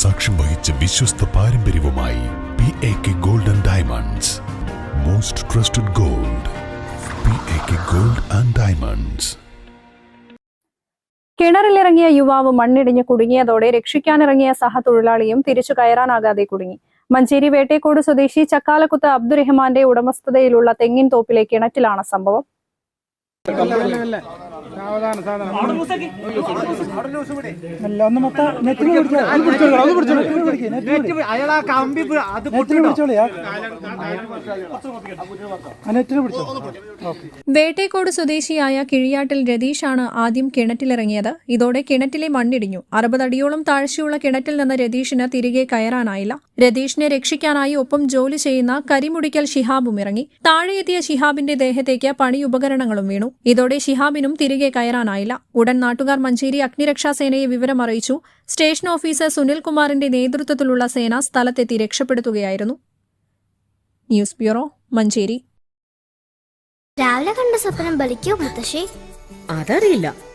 സാക്ഷ്യം വഹിച്ച വിശ്വസ്ത പാരമ്പര്യവുമായി P A K gold and diamonds most trusted gold P A K gold and diamonds കിണറിലിറങ്ങിയ യുവാവ് മണ്ണിടിഞ്ഞ് കുടുങ്ങിയതോടെ രക്ഷിക്കാനിറങ്ങിയ സഹതൊഴിലാളിയും തിരിച്ചു കയറാനാകാതെ കുടുങ്ങി. മഞ്ചേരി വേട്ടേക്കോട് സ്വദേശി ചക്കാലക്കുത്ത് അബ്ദുറഹ്മാന്റെ ഉടമസ്ഥതയിലുള്ള തെങ്ങിൻ തോപ്പിലെ കിണറ്റിലാണ് സംഭവം. അല്ല ഒന്ന് മൊത്തം പിടിച്ചോ അത് പിടിച്ചോളൂ പിടിച്ചോളൂ കമ്പി പിടിച്ചോളൂ വേട്ടേക്കോട് സ്വദേശിയായ കിഴിയാട്ടിൽ രതീഷാണ് ആദ്യം കിണറ്റിലിറങ്ങിയത്. ഇതോടെ കിണറ്റിലെ മണ്ണിടിഞ്ഞു. അറുപതടിയോളം താഴ്ചയുള്ള കിണറ്റിൽ നിന്ന് രതീഷിന് തിരികെ കയറാനായില്ല. രതീഷിനെ രക്ഷിക്കാനായി ഒപ്പം ജോലി ചെയ്യുന്ന കരിമുടിക്കൽ ഷിഹാബും ഇറങ്ങി. താഴെയെത്തിയ ഷിഹാബിന്റെ ദേഹത്തേക്ക് പണി ഉപകരണങ്ങളും വീണു. ഇതോടെ ഷിഹാബിനും തിരികെ കയറാനായില്ല. ഉടൻ നാട്ടുകാർ മഞ്ചേരി അഗ്നിരക്ഷാസേനയെ വിവരം അറിയിച്ചു. സ്റ്റേഷൻ ഓഫീസർ സുനിൽകുമാറിന്റെ നേതൃത്വത്തിലുള്ള സേന സ്ഥലത്തെത്തി രക്ഷപ്പെടുത്തുകയായിരുന്നു. News bureau Manjeri. രാവിലെ കണ്ട സ്വപ്നം ബലിക്കോ മുത്തശ്ശി? അതറിയില്ല.